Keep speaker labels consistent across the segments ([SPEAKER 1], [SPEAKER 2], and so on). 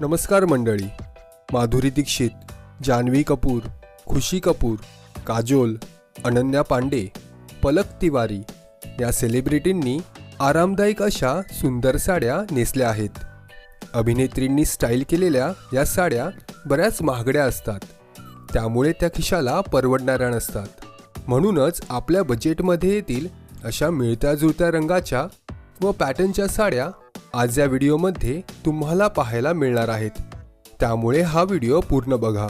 [SPEAKER 1] नमस्कार मंडळी. माधुरी दीक्षित जान्हवी कपूर खुशी कपूर काजोल अनन्या पांडे पलक तिवारी या सेलिब्रिटींनी आरामदायक अशा सुंदर साड्या नेसल्या आहेत. अभिनेत्रींनी स्टाईल केलेल्या या साड्या बऱ्याच महागड्या असतात. त्यामुळे त्या खिशाला परवडणाऱ्या नसतात. म्हणूनच आपल्या बजेटमध्ये येतील अशा मिळत्या जुळत्या रंगाच्या व पॅटर्नच्या साड्या आज या व्हिडिओमध्ये तुम्हाला पाहायला मिळणार आहेत. त्यामुळे हा व्हिडिओ पूर्ण बघा.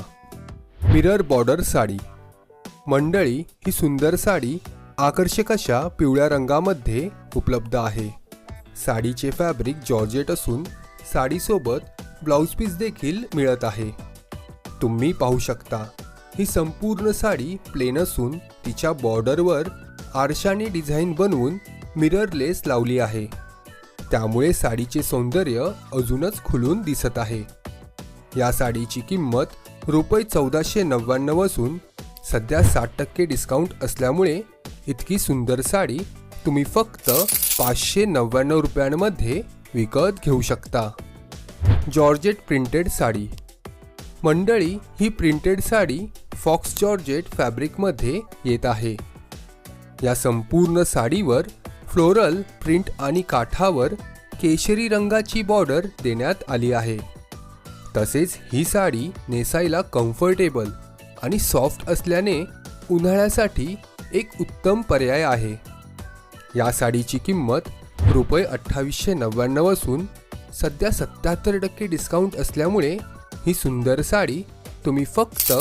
[SPEAKER 1] Mirror border sari. मंडळी ही सुंदर साडी आकर्षक अशा पिवळ्या रंगामध्ये उपलब्ध आहे. साडीचे फॅब्रिक जॉर्जेट असून साडीसोबत ब्लाऊज पीस देखील मिळत आहे. तुम्ही पाहू शकता ही संपूर्ण साडी प्लेन असून तिच्या बॉर्डरवर आरशाने डिझाईन बनवून मिरर लेस लावली आहे. त्यामुळे साडीचे सौंदर्य अजूनच खुलून दिसत आहे. या साडीची किंमत रुपये चौदाशे नव्याण्णव असून सध्या साठ टक्के डिस्काउंट असल्यामुळे इतकी सुंदर साडी तुम्ही फक्त पाचशे नव्याण्णव रुपयांमध्ये विकत घेऊ शकता. Georgette printed sari. मंडळी ही प्रिंटेड साडी फॉक्स जॉर्जेट फॅब्रिकमध्ये येत आहे. या संपूर्ण साडीवर फ्लोरल प्रिंट आणि काठावर केशरी रंगाची बॉर्डर देण्यात आली आहे. तसेच ही साडी नेसायला कम्फर्टेबल आणि सॉफ्ट असल्याने उन्हाळ्यासाठी एक उत्तम पर्याय आहे. या साडीची किंमत रुपये अठ्ठावीसशे नव्याण्णव असून सध्या सत्याहत्तर टक्के डिस्काउंट असल्यामुळे ही सुंदर साडी तुम्ही फक्त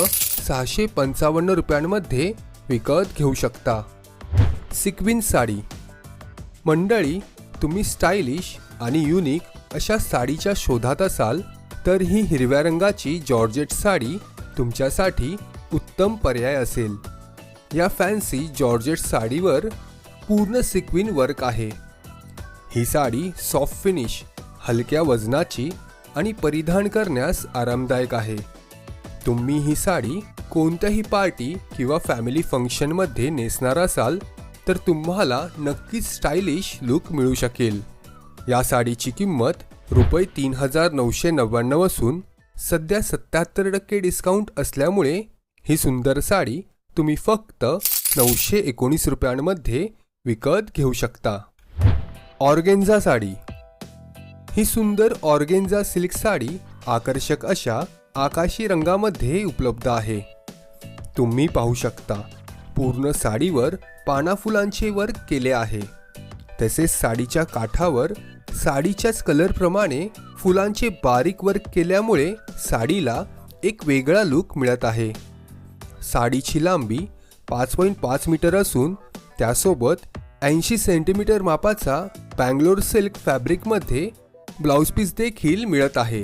[SPEAKER 1] सहाशे पंचावन्न रुपयांमध्ये विकत घेऊ शकता. सिक्विन साडी मंडळी तुम्ही स्टायलिश आणि युनिक अशा साडीच्या शोधात असाल तर ही हिरव्या रंगाची जॉर्जेट साडी तुमच्यासाठी उत्तम पर्याय असेल. या फॅन्सी जॉर्जेट साडीवर पूर्ण सिक्विन वर्क आहे. ही साडी सॉफ्ट फिनिश हलक्या वजनाची आणि परिधान करण्यास आरामदायक आहे. तुम्ही ही साडी कोणत्याही पार्टी किंवा फॅमिली फंक्शनमध्ये नेसणार असाल तर तुम्हाला नक्कीच स्टायलिश लुक मिळू शकेल. या साडीची किंमत रुपये तीन हजार नऊशे नव्याण्णव असून सध्या सत्याहत्तर टक्के डिस्काउंट असल्यामुळे ही सुंदर साडी तुम्ही फक्त नऊशे एकोणीस रुपयांमध्ये विकत घेऊ शकता. ऑर्गेन्झा साडी. ही सुंदर ऑर्गेन्झा सिल्क साडी आकर्षक अशा आकाशी रंगामध्ये उपलब्ध आहे. तुम्ही पाहू शकता पूर्ण साडीवर पाना फुलांचे वर्क केले आहे. तसेच साडीच्या काठावर साडीच्याच कलरप्रमाणे फुलांचे बारीक वर्क केल्यामुळे साडीला एक वेगळा लुक मिळत आहे. साडीची लांबी पाच पॉईंट पाच मीटर असून त्यासोबत ऐंशी सेंटीमीटर मापाचा बँगलोर सिल्क फॅब्रिकमध्ये ब्लाऊज पीस देखील मिळत आहे.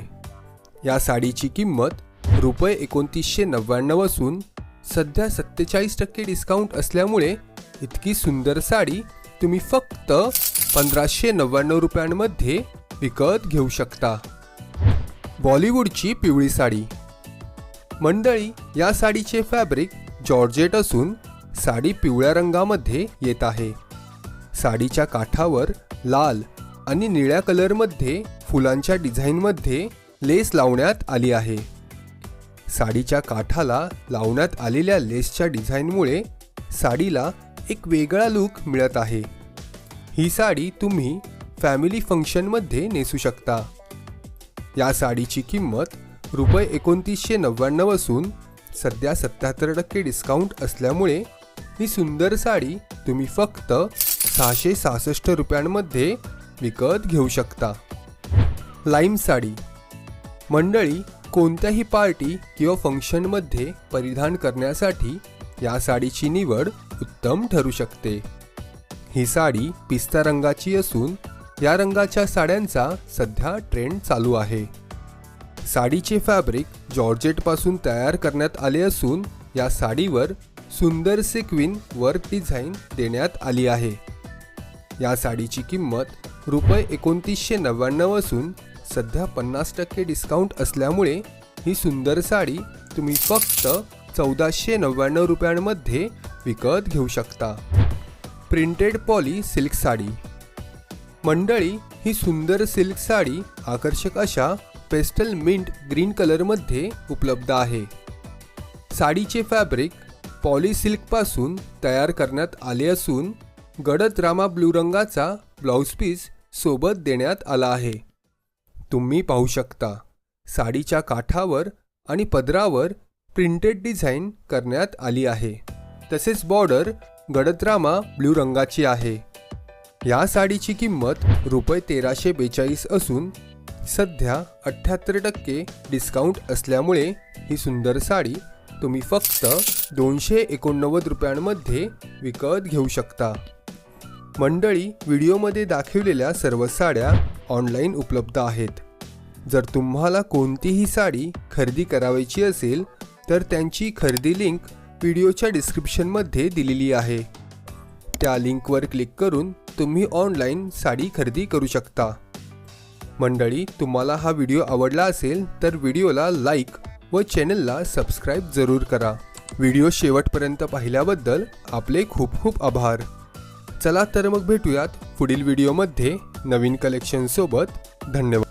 [SPEAKER 1] या साडीची किंमत रुपये एकोणतीसशे नव्याण्णव असून सध्या सत्तेचाळीस टक्के डिस्काउंट असल्यामुळे इतकी सुंदर साडी तुम्ही फक्त पंधराशे नव्याण्णव रुपयांमध्ये विकत घेऊ शकता. बॉलिवूडची पिवळी साडी. मंडळी या साडीचे फॅब्रिक जॉर्जेट असून साडी पिवळ्या रंगामध्ये येत आहे. साडीच्या काठावर लाल आणि निळ्या कलरमध्ये फुलांच्या डिझाईनमध्ये लेस लावण्यात आली आहे. साडीच्या काठाला लावण्यात आलेल्या लेसच्या डिझाईनमुळे साडीला एक वेगळा लुक मिळत आहे. ही साडी तुम्ही फॅमिली फंक्शनमध्ये नेसू शकता. या साडीची किंमत रुपये एकोणतीसशे नव्याण्णव असून सध्या सत्याहत्तर टक्के डिस्काउंट असल्यामुळे ही सुंदर साडी तुम्ही फक्त सहाशे सहासष्ट रुपयांमध्ये विकत घेऊ शकता. लाईम साडी. मंडळी कोणत्याही पार्टी किंवा फंक्शनमध्ये परिधान करण्यासाठी या साडीची निवड उत्तम ठरू शकते. ही साडी पिस्ता रंगाची असून या रंगाच्या साड्यांचा सध्या ट्रेंड चालू आहे. साडीचे फॅब्रिक जॉर्जेटपासून तयार करण्यात आले असून या साडीवर सुंदर सिक्विन वर्क डिझाईन देण्यात आली आहे. या साडीची किंमत रुपये एकोणतीसशे नव्याण्णव असून सध्या पन्नास टक्के डिस्काउंट असल्यामुळे ही सुंदर साडी तुम्ही फक्त चौदाशे नव्याण्णव रुपयांमध्ये विकत घेऊ शकता. Printed poly silk sari. मंडळी ही सुंदर सिल्क साडी आकर्षक अशा पेस्टल मिंट ग्रीन कलरमध्ये उपलब्ध आहे. साडीचे फॅब्रिक पॉली सिल्कपासून तयार करण्यात आले असून गडद रामा ब्लू रंगाचा ब्लाऊज पीस सोबत देण्यात आला आहे. तुम्ही पाहू शकता. साडीच्या काठावर आणि पदरावर प्रिंटेड डिझाईन करण्यात आली आहे. तसेच बॉर्डर गडदरामा ब्ल्यू रंगाची आहे. या साडीची किंमत रुपये तेराशे बेचाळीस असून सध्या अठ्ठ्याहत्तर टक्के डिस्काउंट असल्यामुळे ही सुंदर साडी तुम्ही फक्त दोनशे एकोणनव्वद रुपयांमध्ये विकत घेऊ शकता. मंडळी व्हिडिओमध्ये दाखवलेल्या सर्व साड्या ऑनलाईन उपलब्ध आहेत. जर तुम्हाला कोणतीही साडी खरेदी करावयाची असेल तर त्यांची खरेदी लिंक व्हिडिओच्या डिस्क्रिप्शनमध्ये दिलेली आहे. त्या लिंकवर क्लिक करून तुम्ही ऑनलाईन साडी खरेदी करू शकता. मंडळी तुम्हाला हा व्हिडिओ आवडला असेल तर व्हिडिओला लाईक व चॅनलला सबस्क्राईब जरूर करा. व्हिडिओ शेवटपर्यंत पाहिल्याबद्दल आपले खूप खूप आभार. चला तर मग भेटूयात पुढील व्हिडिओमध्ये नवीन कलेक्शनसोबत धन्यवाद.